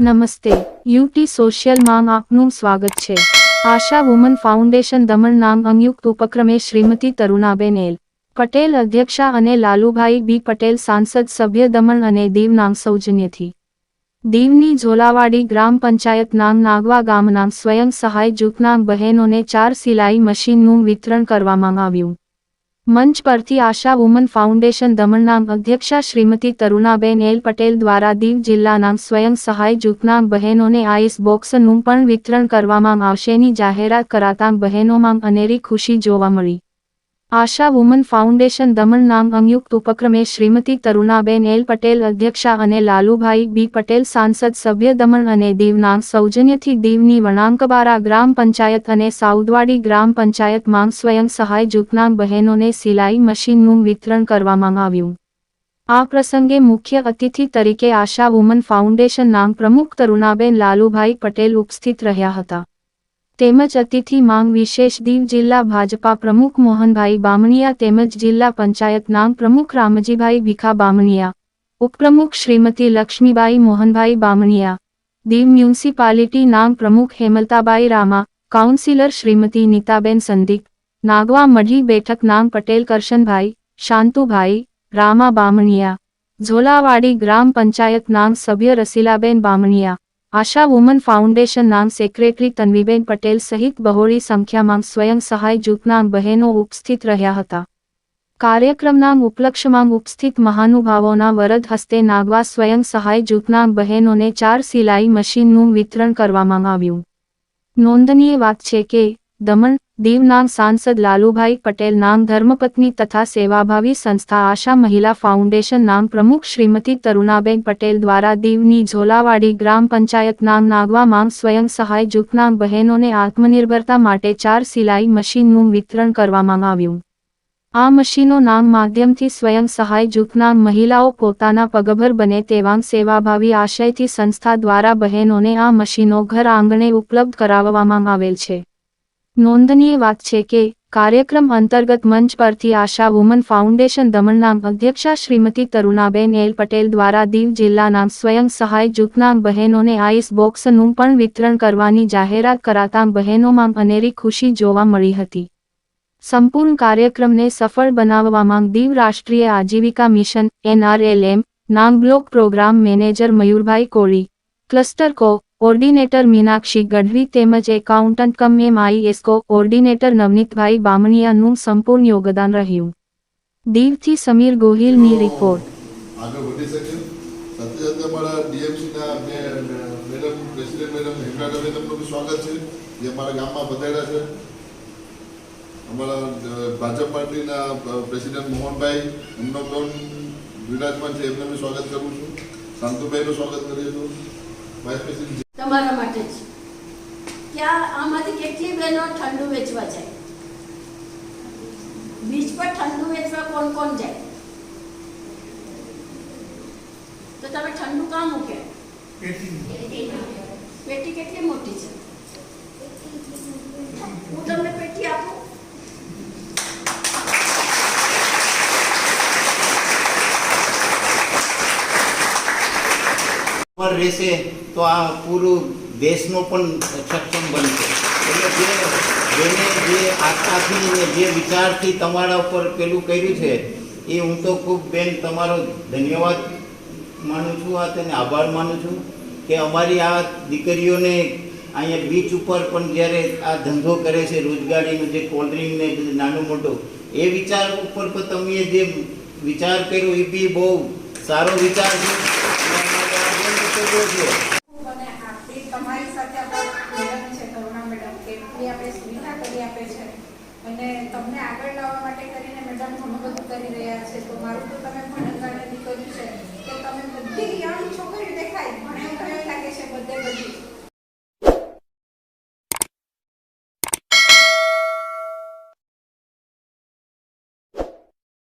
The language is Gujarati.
નમસ્તે, યુટી સોશિયલમાં આપનું સ્વાગત છે. આશા વુમન ફાઉન્ડેશન દમણ નામ અંયુક્ત ઉપક્રમે શ્રીમતી તરુણાબેન એલ. પટેલ અધ્યક્ષા અને લાલુભાઈ બી. પટેલ સાંસદ સભ્ય દમણ અને દીવ નામ સૌજન્યથી. દીવની ઝોલાવાડી ગ્રામ પંચાયત નામ નાગવા ગામના સ્વયં સહાય જૂથના બહેનોને ચાર સિલાઈ મશીનનું વિતરણ કરવામાં આવ્યું. મંચ પરથી આશા વુમન ફાઉન્ડેશન દમણના અધ્યક્ષા શ્રીમતી તરુણાબેન એલ પટેલ દ્વારા દીવ જિલ્લાના સ્વયં સહાય જૂથના બહેનોને આઈસ બોક્સનું પણ વિતરણ કરવામાં આવશેની જાહેરાત કરાતા બહેનોમાં અનેરી ખુશી જોવા મળી. આશા વુમન ફાઉન્ડેશન દમણ નામ સંયુક્ત ઉપક્રમે શ્રીમતી તરુણાબેન એલ પટેલ અધ્યક્ષા અને લાલુભાઈ બી પટેલ સાંસદ સભ્ય દમણ અને દીવના સૌજન્યથી દીવની વણાંકબારા ગ્રામ પંચાયત અને સાઉદવાડી ગ્રામ પંચાયતમાં સ્વયં સહાય જૂથના બહેનોને સિલાઈ મશીનનું વિતરણ કરવામાં આવ્યું. આ પ્રસંગે મુખ્ય અતિથિ તરીકે આશા વુમન ફાઉન્ડેશન નામ પ્રમુખ તરુણાબેન લાલુભાઈ પટેલ ઉપસ્થિત રહ્યા હતા. તેમજ અતિથિ માંગ વિશેષ દીવ જિલ્લા ભાજપા પ્રમુખ મોહનભાઈ બામણિયા તેમજ જિલ્લા પંચાયત નામ પ્રમુખ રામજીભાઈ ભીખા બામણિયા, ઉપપ્રમુખ શ્રીમતી લક્ષ્મીબાઈ મોહનભાઈ બામણિયા, દીવ મ્યુનિસિપાલિટી નામ પ્રમુખ હેમલતાબાઈ રામા, કાઉન્સિલર શ્રીમતી નીતાબેન સંદીપ, નાગવા મઢી બેઠક નામ પટેલ કરશનભાઈ, શાંતુભાઈ, રામા બામણિયા, ઝોલાવાડી ગ્રામ પંચાયત નામ સભ્ય રસીલાબેન બામણિયા આશા વુમન ફાઉન્ડેશન નામ સેક્રેટરી તન્વીબેન પટેલ સહિત બહોળી સંખ્યામાં સ્વયં સહાય જૂથના બહેનો ઉપસ્થિત રહ્યા હતા. કાર્યક્રમના ઉપલક્ષમાં ઉપસ્થિત મહાનુભાવોના વરદ હસ્તે નાગવા સ્વયં સહાય જૂથના બહેનોને ચાર સિલાઈ મશીનનું વિતરણ કરવામાં આવ્યું. નોંધનીય વાત છે કે દમણ દીવ નામ સાંસદ લાલુભાઈ પટેલ નામ ધર્મપત્ની તથા સેવાભાવી સંસ્થા આશા મહિલા ફાઉન્ડેશન નામ પ્રમુખ શ્રીમતી તરુણાબેન પટેલ દ્વારા દીવની ઝોલાવાડી ગ્રામ પંચાયત નામ નાગવા માંગ સ્વયં સહાય જૂથના બહેનોને આત્મનિર્ભરતા માટે ચાર સિલાઈ મશીનનું વિતરણ કરવામાં આવ્યું. આ મશીનો નામ માધ્યમથી સ્વયં સહાય જૂથના મહિલાઓ પોતાના પગભર બને તેવા સેવાભાવી આશયથી સંસ્થા દ્વારા બહેનોને આ મશીનો ઘર આંગણે ઉપલબ્ધ કરાવવામાં આવેલ છે. નોંધનીય વાત છે કે, કાર્યક્રમ અંતર્ગત મંચ પરથી આશા વુમન ફાઉન્ડેશન દમણના અધ્યક્ષા શ્રીમતી તરુણાબેન એલ પટેલ દ્વારા દીવ જિલ્લાના સ્વયં સહાય જૂથના બહેનોને આઈસ બોક્સનું પણ વિતરણ કરવાની જાહેરાત કરાતા બહેનોમાં અનેરી ખુશી જોવા મળી હતી. સંપૂર્ણ કાર્યક્રમને સફળ બનાવવામાં દીવ રાષ્ટ્રીય આજીવિકા મિશન, એનઆરએલએમ, નામ બ્લોક પ્રોગ્રામ મેનેજર મયુરભાઈ Koli, cluster coordinator Meenakshi Gadhvi તેમજ એકાઉન્ટન્ટ કમ એમઆઈએસકો ઓર્ડિનેટર નવનીતભાઈ બામણિયાનું સંપૂર્ણ યોગદાન રહ્યું. દીવથી સમીર ગોહિલની રિપોર્ટ સ્વાગત કરું છું. શાંતુભાઈનું સ્વાગત કરીએ છું વાઇસ પ્રેસિડેન્ટ તમારા માટે જ. ત્યાં આમાંથી કેટલી બહેનો ઠંડુ વેચવા જાય? બીચ પર ઠંડુ વેચવા કોણ કોણ જાય? તો તમે ઠંડુ કામ મૂકે પેટી કેટલી મોટી છે? હું તમને પેટી આપું પર રહેશે તો આ પૂરું દેશનો પણ સક્ષમ બનશે. એટલે જે જેને જે આશાથી ને જે વિચારથી તમારા ઉપર પેલું કર્યું છે, એ હું તો ખૂબ બેન તમારો ધન્યવાદ માનું છું, આ તેને આભાર માનું છું કે અમારી આ દીકરીઓને અહીંયા બીચ ઉપર પણ જ્યારે આ ધંધો કરે છે, રોજગારીનું જે કોલ્ડ્રિંક ને નાનું મોટું, એ વિચાર ઉપર પણ તમે જે વિચાર કર્યો, એ બી બહુ સારો વિચાર છે. મેડમ કેટલી આપણે સુવિધા કરી આપે છે. અને તમને આગળ લાવવા માટે કરીને મેડમ ઘણું બધું કરી રહ્યા છે. તો મારું તો તમે ભણગાને દીકરી છે કે તમે બધી યંગ છોકરી દેખાય. ભણે ભણે લાગે છે બધી.